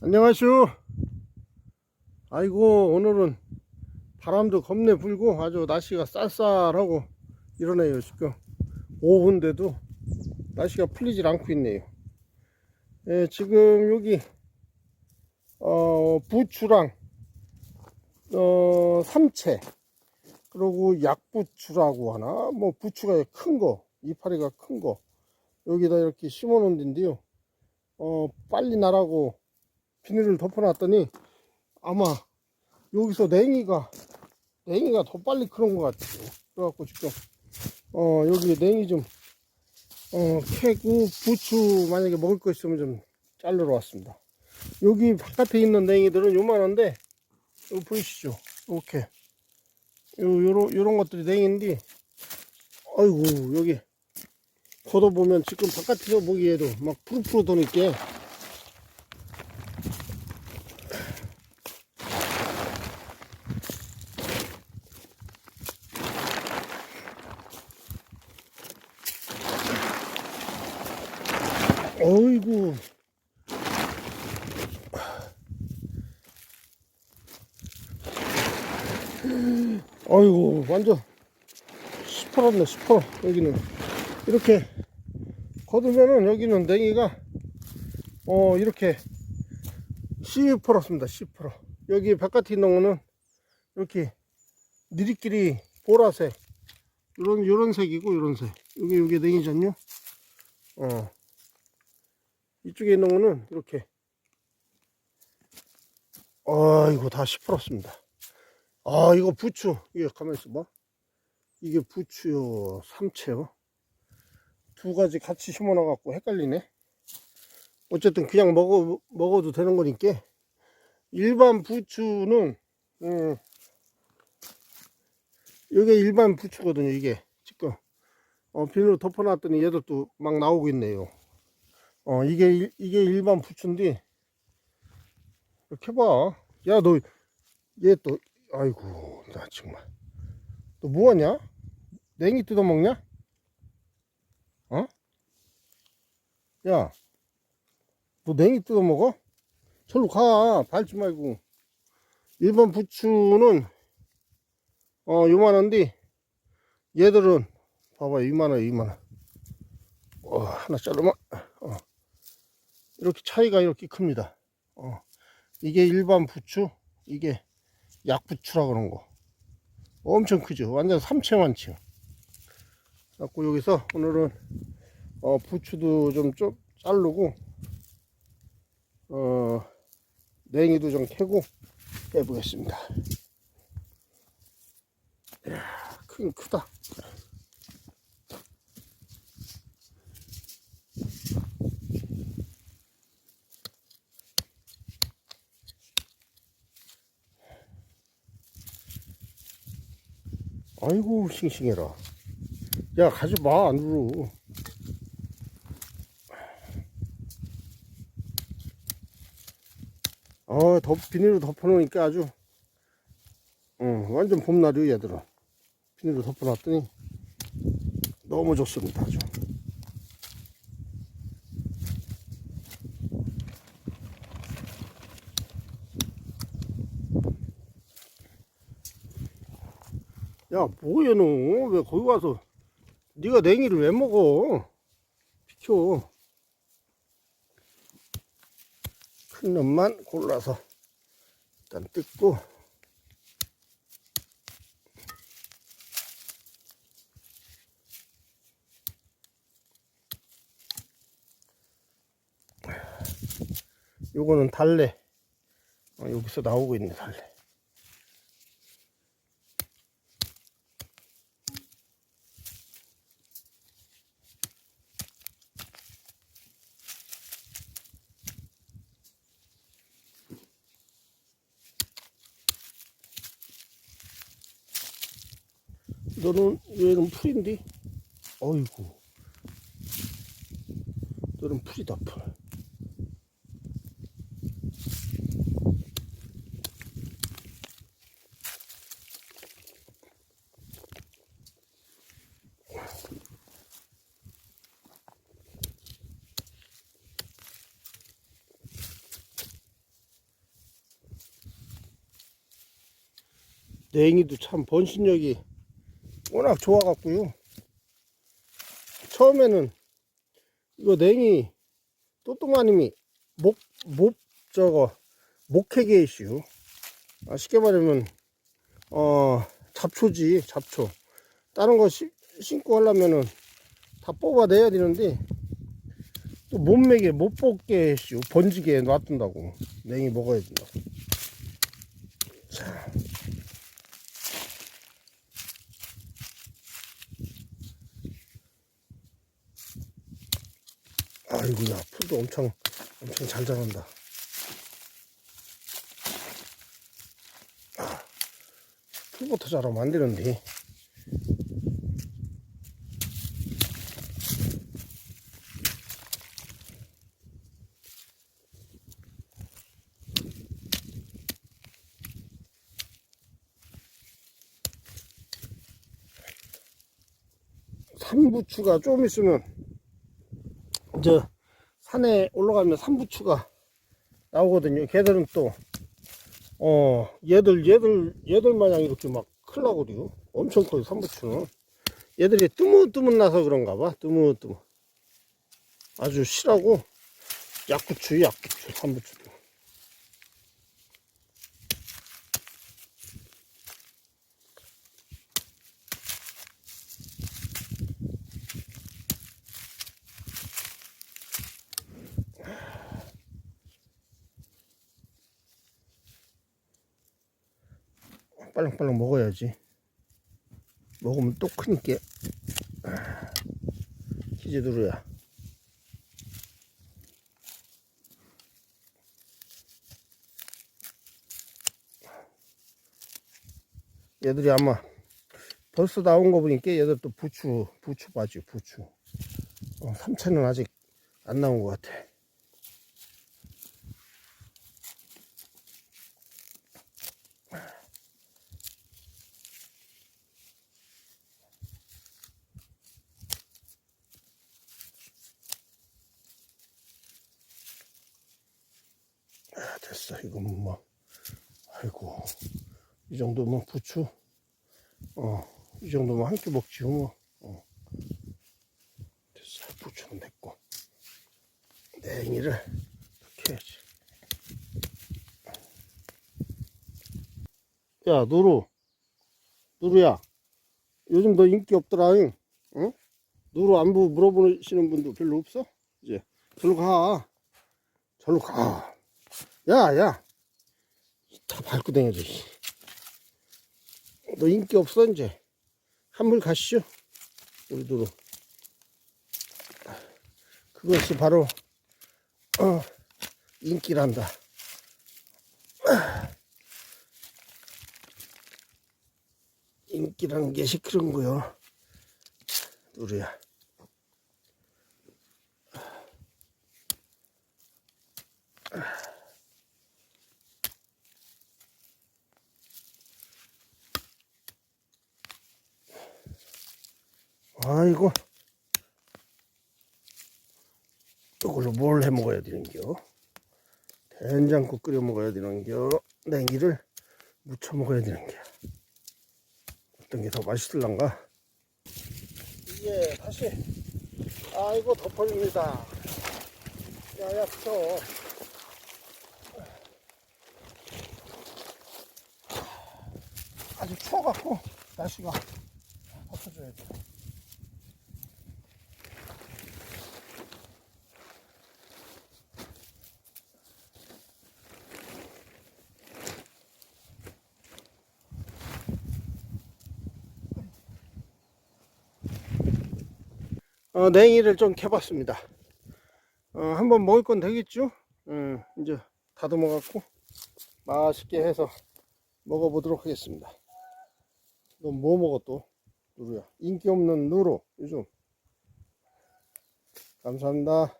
안녕하시오. 아이고, 오늘은 바람도 겁내 불고 아주 날씨가 쌀쌀하고 이러네요, 지금. 오후인데도 날씨가 풀리질 않고 있네요. 예, 지금 여기, 어, 부추랑, 어, 삼채, 그리고 약부추라고 하나? 뭐, 부추가 큰 거, 이파리가 큰 거, 여기다 이렇게 심어 놓은 데인데요. 어, 빨리 나라고 비닐을 덮어놨더니 아마 여기서 냉이가 냉이가 더 빨리 크는 것 같아요. 그래갖고 지금 어 여기 냉이 좀 어, 캐고 부추 만약에 먹을 거 있으면 좀 자르러 왔습니다. 여기 바깥에 있는 냉이들은 요만한데 여기 보이시죠? 이렇게 요 요런 요런 것들이 냉인데 아이고 여기 걷어보면 지금 바깥에서 보기에도 막 푸르푸르 도니까 어이구. 어이구, 완전 시퍼렇네, 시퍼. 여기는. 이렇게 거두면은 여기는 냉이가, 어, 이렇게 시퍼렇습니다, 시퍼러. 여기 바깥에 있는 거는 이렇게 니리끼리 보라색. 요런, 요런 색이고, 요런 색. 여기, 여기 냉이잖요? 어. 이쪽에 있는 거는 이렇게. 아이고 다 시퍼렇습니다. 아 이거 부추. 이게 가만히 있어봐. 이게 부추요. 삼채요. 두 가지 같이 심어 놔 갖고 헷갈리네. 어쨌든 그냥 먹어 먹어도 되는 거니까. 일반 부추는 음, 이게 일반 부추거든요 이게. 지금. 어, 비닐로 덮어놨더니 얘들도 막 나오고 있네요 어, 이게, 일- 이게 일반 부추인데, 이렇게 봐. 야, 너, 얘 또, 아이고, 나 정말. 너 뭐하냐? 냉이 뜯어먹냐? 어? 야, 너 냉이 뜯어먹어? 절로 가. 밟지 말고. 일반 부추는, 어, 요만한데, 얘들은, 봐봐, 이만해, 이만해. 어, 하나 자르면, 어. 이렇게 차이가 이렇게 큽니다. 어, 이게 일반 부추, 이게 약부추라 그런 거. 엄청 크죠. 완전 삼채만치요. 그래갖고 여기서 오늘은 어, 부추도 좀, 좀 자르고 어, 냉이도 좀 캐고 해보겠습니다. 이야, 크긴 크다. 아이고 싱싱해라. 야 가져봐 안으로 어 덮, 비닐로 덮어놓으니까 아주 응, 완전 봄날이요 얘들아. 비닐로 덮어놨더니 너무 좋습니다 아주 야 뭐야 너왜 거기 와서 네가 냉이를 왜 먹어? 비켜. 큰 놈만 골라서 일단 뜯고. 요거는 달래. 어, 여기서 나오고 있네 달래 너는 얘는 풀인데? 어이구. 너는 풀이다, 풀. 냉이도 참 번신력이 워낙 좋아갖고요. 처음에는 이거 냉이 또또마님이 목, 목, 저거, 목회계 이슈. 아, 쉽게 말하면, 어, 잡초지, 잡초. 다른 거 심, 심고 하려면은 다 뽑아내야 되는데, 또 몸매게, 못 뽑게 이슈. 번지게 놔둔다고. 냉이 먹어야 된다고. 자. 아이고야, 풀도 엄청, 엄청 잘 자란다. 아, 풀부터 자라면 안 되는데. 삼부추가 좀 있으면 이제 산에 올라가면 삼부추가 나오거든요. 걔들은 또, 어, 얘들, 얘들, 얘들 마냥 이렇게 막 클라고요. 엄청 커요, 삼부추는. 얘들이 뜨문뜨문 나서 그런가 봐. 뜨문뜨문. 아주 실하고, 약부추, 약부추, 삼부추 빨랑빨랑 먹어야지. 먹으면 또 크니까. 키즈두루야. 얘들이 아마 벌써 나온 거 보니까 얘들 또 부추, 부추 바지, 부추. 어, 삼차는 아직 안 나온 것 같아. 아, 됐어. 이거는 뭐, 아이고. 이 정도면 부추, 어, 이 정도면 한 끼 먹지, 뭐. 어. 됐어. 부추는 됐고. 냉이를 이렇게 해야지. 야, 누루. 누루야. 요즘 너 인기 없더라, 응? 응? 누루 안부 물어보시는 분도 별로 없어? 이제. 절로 가. 절로 가. 야, 야. 다 밟고 다녀야지. 너 인기 없어, 이제. 한물 가시죠. 우리 누루. 그것이 바로, 어, 인기란다. 인기라는 것이 그런 거요. 누루야. 아이고. 이걸로 뭘 해 먹어야 되는겨? 된장국 끓여 먹어야 되는겨? 냉이를 무쳐 먹어야 되는겨? 어떤 게 더 맛있을란가? 이게 다시, 아이고, 덮어줍니다. 야야, 붙여. 아주 추워갖고, 날씨가 덮어줘야 돼. 어, 냉이를 좀 캐봤습니다. 어, 한번 먹을 건 되겠죠? 음, 이제 다듬어 갖고 맛있게 해서 먹어보도록 하겠습니다. 너 뭐 먹어 또? 누루야. 인기 없는 누루 요즘. 감사합니다.